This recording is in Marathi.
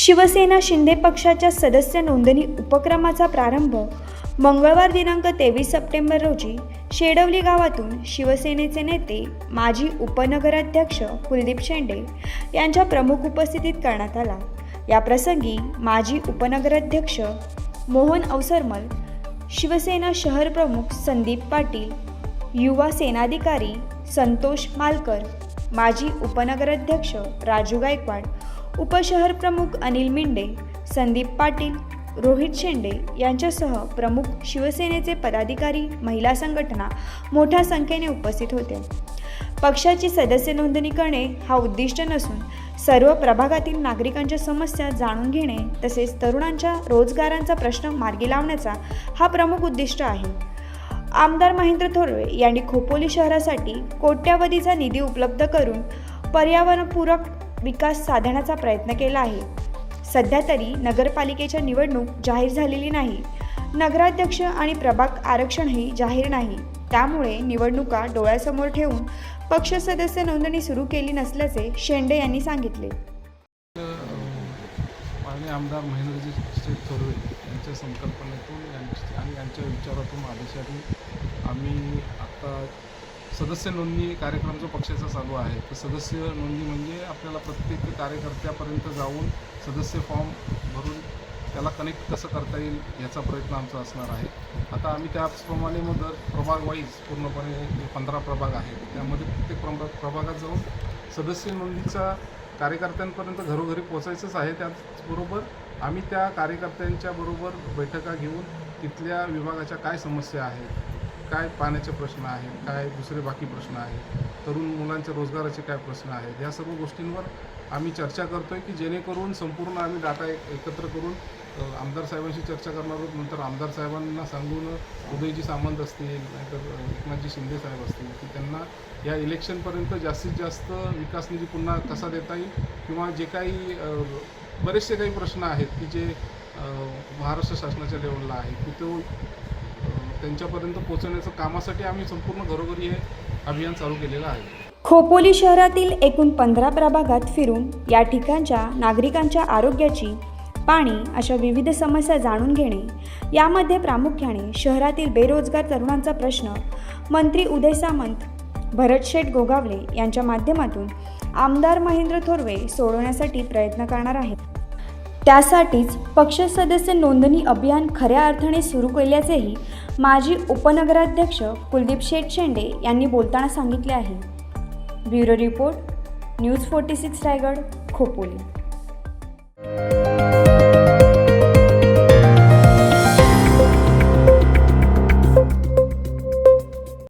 शिवसेना शिंदे पक्षाच्या सदस्य नोंदणी उपक्रमाचा प्रारंभ मंगळवार दिनांक तेवीस सप्टेंबर रोजी शेडवली गावातून शिवसेनेचे नेते माजी उपनगराध्यक्ष कुलदीप शेंडे यांच्या प्रमुख उपस्थितीत करण्यात आला. या प्रसंगी माजी उपनगराध्यक्ष मोहन अवसरमल शिवसेना शहर प्रमुख संदीप पाटील युवा सेनाधिकारी संतोष मालकर माजी उपनगराध्यक्ष राजू गायकवाड उपशहर प्रमुख अनिल मिंडे संदीप पाटील रोहित शेंडे यांच्यासह प्रमुख शिवसेनेचे पदाधिकारी महिला संघटना मोठ्या संख्येने उपस्थित होते. पक्षाची सदस्य नोंदणी करणे हा उद्दिष्ट नसून सर्व प्रभागातील नागरिकांच्या समस्या जाणून घेणे तसेच तरुणांच्या रोजगारांचा प्रश्न मार्गी लावण्याचा हा प्रमुख उद्दिष्ट आहे. आमदार महेंद्र थोरवे यांनी खोपोली शहरासाठी कोट्यावधीचा निधी उपलब्ध करून पर्यावरणपूरक विकास साधण्याचा प्रयत्न केला आहे. सध्या तरी नगरपालिकेच्या निवडणूक जाहीर झालेली नाही. नगराध्यक्ष आणि प्रभाग आरक्षणही जाहीर नाही. त्यामुळे निवडणुका डोळ्यासमोर ठेवून पक्ष सदस्य नोंदणी सुरू केली नसल्याचे शेंडे यांनी सांगितले. आमदार महेंद्रजी थोरवे यांच्या संकल्पनेतून आणि यांच्या विचारातून आदेशातून आम्ही आता सदस्य नोंदणी कार्यक्रम जो पक्षाचा चालू आहे तर सदस्य नोंदणी म्हणजे आपल्याला प्रत्येक कार्यकर्त्यापर्यंत जाऊन सदस्य फॉर्म भरून त्याला कनेक्ट कसं करता येईल याचा प्रयत्न आमचा असणार आहे. आता आम्ही त्याचप्रमाणे मग दर प्रभाग वाईज पूर्णपणे जे पंधरा प्रभाग आहेत. त्यामध्ये प्रत्येक प्रभाग प्रभागात जाऊन सदस्य नोंदणीचा कार्यकर्त्यांपर्यंत घरोघरी पोचायचंच आहे. त्याचबरोबर आम्ही त्या कार्यकर्त्यांच्या बरोबर बैठका घेऊन तिथल्या विभागाच्या काय समस्या आहेत काय पाण्याचे प्रश्न आहेत काय दुसरे बाकी प्रश्न आहेत तरुण मुलांच्या रोजगाराचे काय प्रश्न आहेत या सर्व गोष्टींवर आम्ही चर्चा करतो आहे की जेणेकरून संपूर्ण आम्ही डाटा एकत्र करून आमदार साहेबांशी चर्चा करणार आहोत. नंतर आमदार साहेबांना सांगून उदयजी सामंत असतील नाहीतर एकनाथजी शिंदे साहेब असतील की त्यांना या इलेक्शनपर्यंत जास्तीत जास्त विकास निधी पुन्हा कसा देता येईल किंवा जे काही बरेचसे काही प्रश्न आहेत की जे महाराष्ट्र शासनाच्या लेवलला आहेत की तो त्यांच्यापर्यंत पोहोचवण्याचं कामासाठी आम्ही संपूर्ण घरोघरी हे अभियान चालू केलेलं आहे. खोपोली शहरातील एकूण पंधरा प्रभागात फिरून या ठिकाणच्या नागरिकांच्या आरोग्याची पाणी अशा विविध समस्या जाणून घेणे यामध्ये प्रामुख्याने शहरातील बेरोजगार तरुणांचा प्रश्न मंत्री उदय सामंत भरत शेठ गोगावले यांच्या माध्यमातून आमदार महेंद्र थोरवे सोडवण्यासाठी प्रयत्न करणार आहेत. त्यासाठीच पक्ष सदस्य नोंदणी अभियान खऱ्या अर्थाने सुरू केल्याचेही माजी उपनगराध्यक्ष कुलदीप शेठ शेंडे यांनी बोलताना सांगितले आहे. Bureau report news forty six Raigad Khopoli.